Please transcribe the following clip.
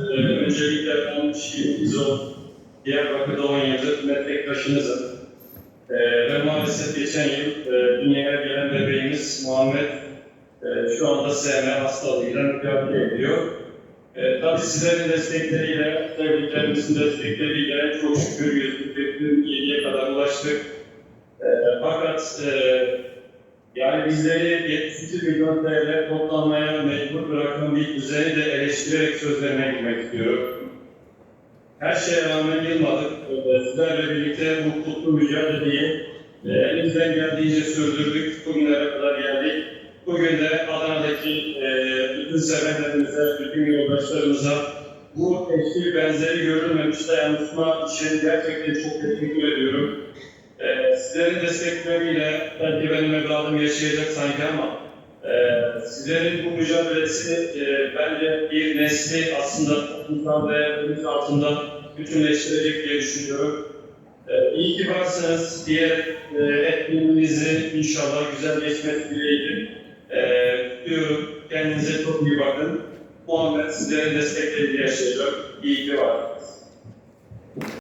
Ee, öncelikle ben şiirimiz o Diyarbakır'da 10 yıldır meslektaşınızım. Ee, ve maalesef geçen yıl e, dünyaya gelen bebeğimiz Muhammed e, şu anda SM hastalığıyla mücadele ediyor. E, tabii sizlerin destekleriyle, sevdiklerimizin destekleriyle çok şükür 147'ye kadar ulaştık. E, fakat e, yani bizleri 72 milyon TL toplanmaya mecbur bırakan bir düzeni de eleştirerek sözlerine girmek istiyorum. Her şeye rağmen yılmadık. Sizlerle birlikte bu kutlu mücadeleyi e, elimizden geldiğince sürdürdük. Bugünlere kadar geldik. Bugün de Adana'daki e, bütün sevenlerimize, bütün yoldaşlarımıza bu eşli benzeri görülmemiş dayanışma için gerçekten çok teşekkür ediyorum. Ee, sizlerin destekleriyle belki benim evladım yaşayacak sanki ama e, sizlerin bu mücadelesi e, bence bir nesli aslında toplumsal değerlerimiz altında bütünleştirecek diye düşünüyorum. E, iyi ki varsınız. Diğer e, etkinliğinizi inşallah güzel geçmesi dileğiyle e, diyorum. Kendinize çok iyi bakın. Muhammed sizlerin destekleriyle yaşayacak. İyi ki varsınız.